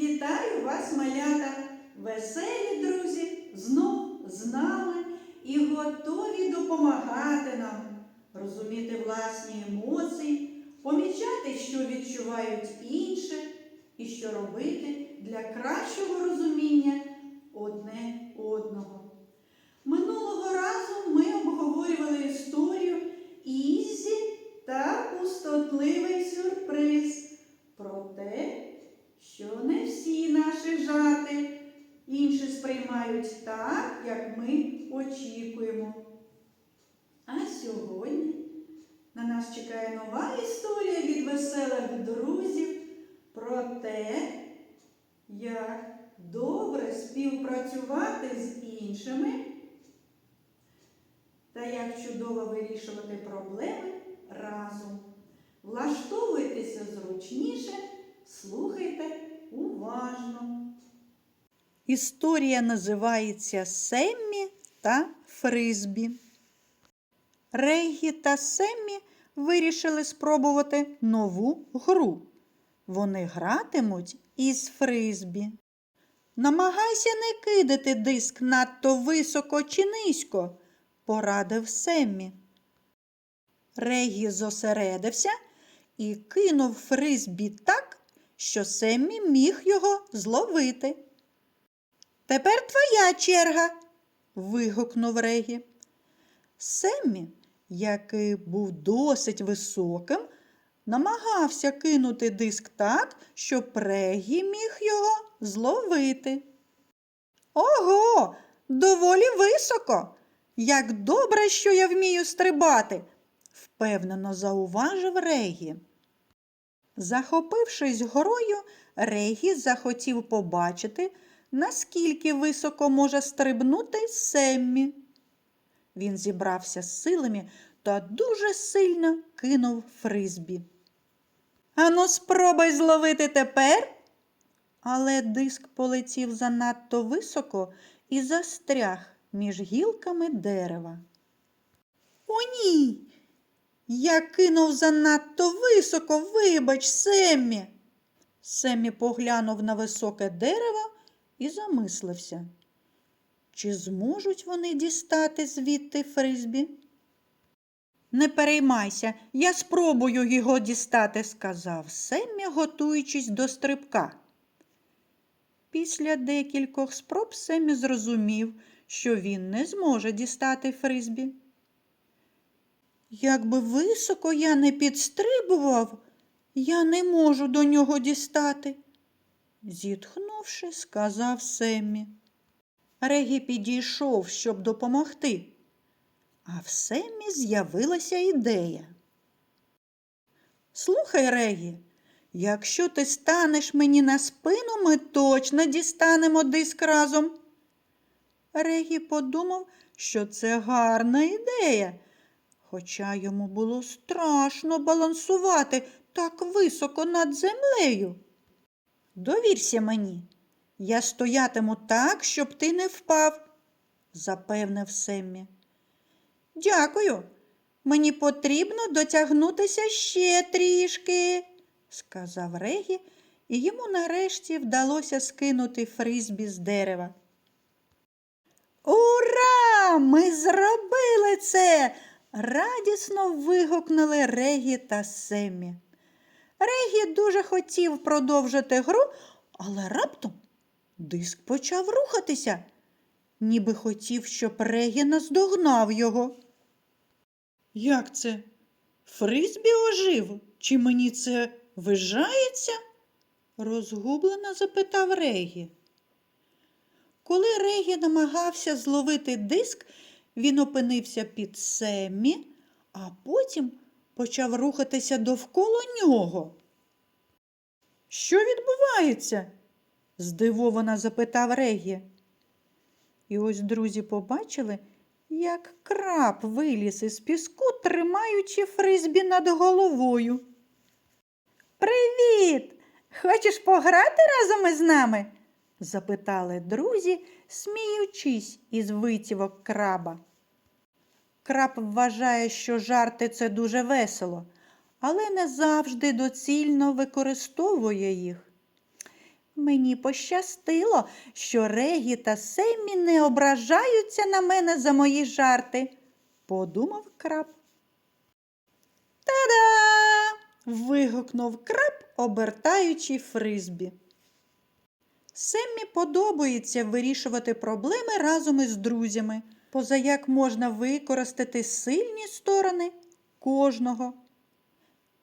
Вітаю вас, малята! Веселі друзі, знов з нами і готові допомагати нам розуміти власні емоції, помічати, що відчувають інші, і що робити для кращого розуміння одне одного. Минулого разу ми обговорювали історію Ізі та пустотливий сюрприз про те, що не всі наші жарти інші сприймають так, як ми очікуємо. А сьогодні на нас чекає нова історія від веселих друзів про те, як добре співпрацювати з іншими та як чудово вирішувати проблеми разом. Влаштовуйтеся зручніше, слухайте уважно. Історія називається Семмі та Фризбі. Регі та Семмі вирішили спробувати нову гру. Вони гратимуть із Фризбі. Намагайся не кидати диск надто високо чи низько, порадив Семмі. Регі зосередився і кинув фризбі так, що Семмі міг його зловити. Тепер твоя черга. вигукнув Регі. Семмі, який був досить високим, намагався кинути диск так, щоб Регі міг його зловити. Ого, доволі високо. Як добре, що я вмію стрибати, впевнено зауважив Регі. Захопившись горою, Регі захотів побачити, наскільки високо може стрибнути Семмі. Він зібрався з силами та дуже сильно кинув фризбі. Ану, спробуй зловити тепер. Але диск полетів занадто високо і застряг між гілками дерева. О, ні. Я кинув занадто високо, вибач, Семмі. Семмі поглянув на високе дерево і замислився. Чи зможуть вони дістати звідти фризбі? Не переймайся, я спробую його дістати, сказав Семмі, готуючись до стрибка. Після декількох спроб Семмі зрозумів, що він не зможе дістати фризбі. Якби високо я не підстрибував, я не можу до нього дістати, зітхнувши, сказав Семмі. Регі підійшов, щоб допомогти, а в Семмі з'явилася ідея. Слухай, Регі, якщо ти станеш мені на спину, ми точно дістанемо диск разом. Регі подумав, що це гарна ідея, хоча йому було страшно балансувати так високо над землею. Довірся мені, я стоятиму так, щоб ти не впав, запевнив Семмі. Дякую. Мені потрібно дотягнутися ще трішки, сказав Регі, і йому нарешті вдалося скинути фризбі з дерева. Ура! Ми зробили це! радісно вигукнули Регі та Семмі. Регі дуже хотів продовжити гру, але раптом диск почав рухатися, ніби хотів, щоб Регі наздогнав його. Як це? Фризбі ожив? Чи мені це вижається? розгублено запитав Регі. Коли Регі намагався зловити диск, він опинився під Семмі, а потім почав рухатися довкола нього. Що відбувається? здивовано запитав Регі. І ось друзі побачили, як краб виліз із піску, тримаючи фризбі над головою. Привіт! Хочеш пограти разом із нами? запитали друзі, сміючись із витівок краба. Краб вважає, що жарти це дуже весело, але не завжди доцільно використовує їх. Мені пощастило, що Регі та Семмі не ображаються на мене за мої жарти, подумав краб. Та-да! вигукнув краб, обертаючи фризбі. Семмі подобається вирішувати проблеми разом із друзями, позаяк можна використати сильні сторони кожного.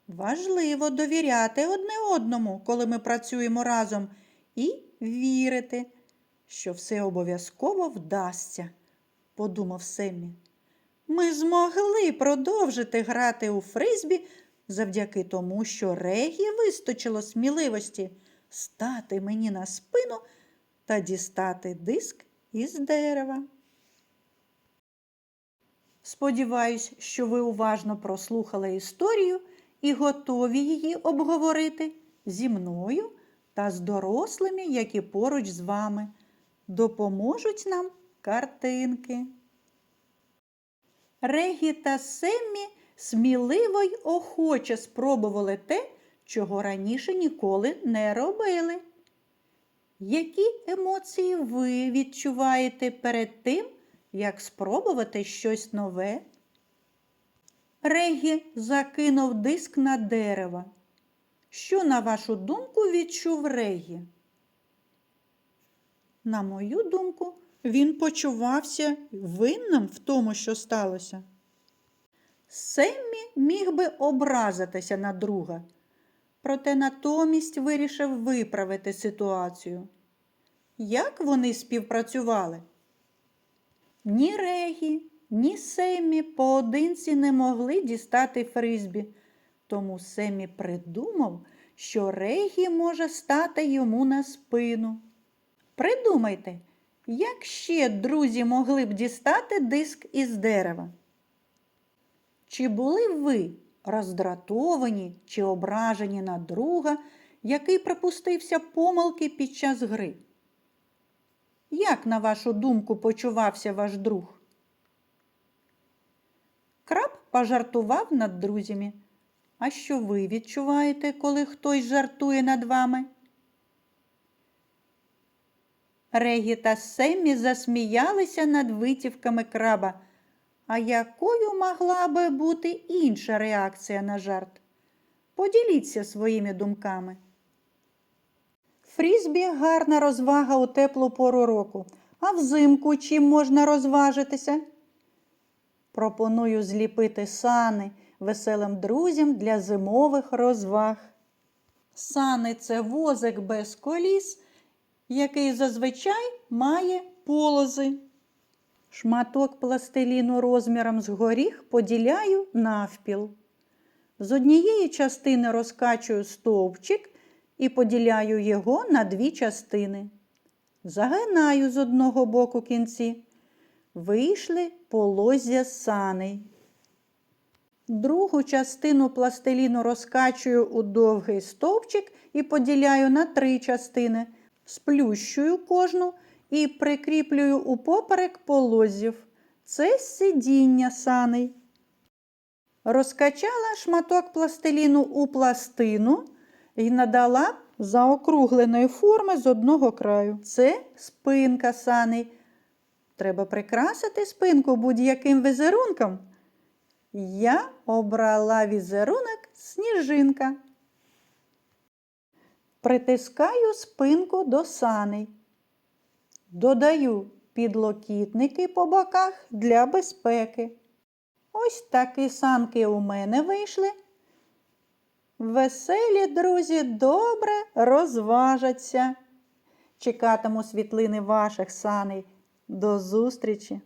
Важливо довіряти одне одному, коли ми працюємо разом, і вірити, що все обов'язково вдасться, подумав Семмі. Ми змогли продовжити грати у фризбі завдяки тому, що Регі вистачило сміливості стати мені на спину та дістати диск із дерева. Сподіваюсь, що ви уважно прослухали історію і готові її обговорити зі мною та з дорослими, які поруч з вами. Допоможуть нам картинки. Регі та Семмі сміливо й охоче спробували те, чого раніше ніколи не робили. Які емоції ви відчуваєте перед тим, як спробувати щось нове? Регі закинув диск на дерево. Що, на вашу думку, відчув Регі? На мою думку, він почувався винним в тому, що сталося. Семмі міг би образитися на друга, проте натомість вирішив виправити ситуацію. Як вони співпрацювали? Ні Регі, ні Семмі поодинці не могли дістати фризбі, тому Семмі придумав, що Регі може стати йому на спину. Придумайте, як ще друзі могли б дістати диск із дерева? Чи були ви роздратовані чи ображені на друга, який припустився помилки під час гри? Як, на вашу думку, почувався ваш друг? Краб пожартував над друзями. А що ви відчуваєте, коли хтось жартує над вами? Регі та Семмі засміялися над витівками краба. А якою могла би бути інша реакція на жарт? Поділіться своїми думками. Фрізбі гарна розвага у теплу пору року. А взимку чим можна розважитися? Пропоную зліпити сани веселим друзям для зимових розваг. Сани це возик без коліс, який зазвичай має полози. Шматок пластиліну розміром з горіх поділяю навпіл. З однієї частини розкачую стовпчик і поділяю його на дві частини. Загинаю з одного боку кінці. Вийшли полозя саней. Другу частину пластиліну розкачую у довгий стовпчик і поділяю на три частини, сплющую кожну і прикріплюю упоперек полозів. Це сидіння саней. Розкачала шматок пластиліну у пластину і надала заокругленої форми з одного краю. Це спинка саней. Треба прикрасити спинку будь-яким візерунком. Я обрала візерунок сніжинка. Притискаю спинку до саней. Додаю підлокітники по боках для безпеки. Ось такі санки у мене вийшли. Веселі друзі добре розважаться. Чекатиму світлини ваших саней. До зустрічі!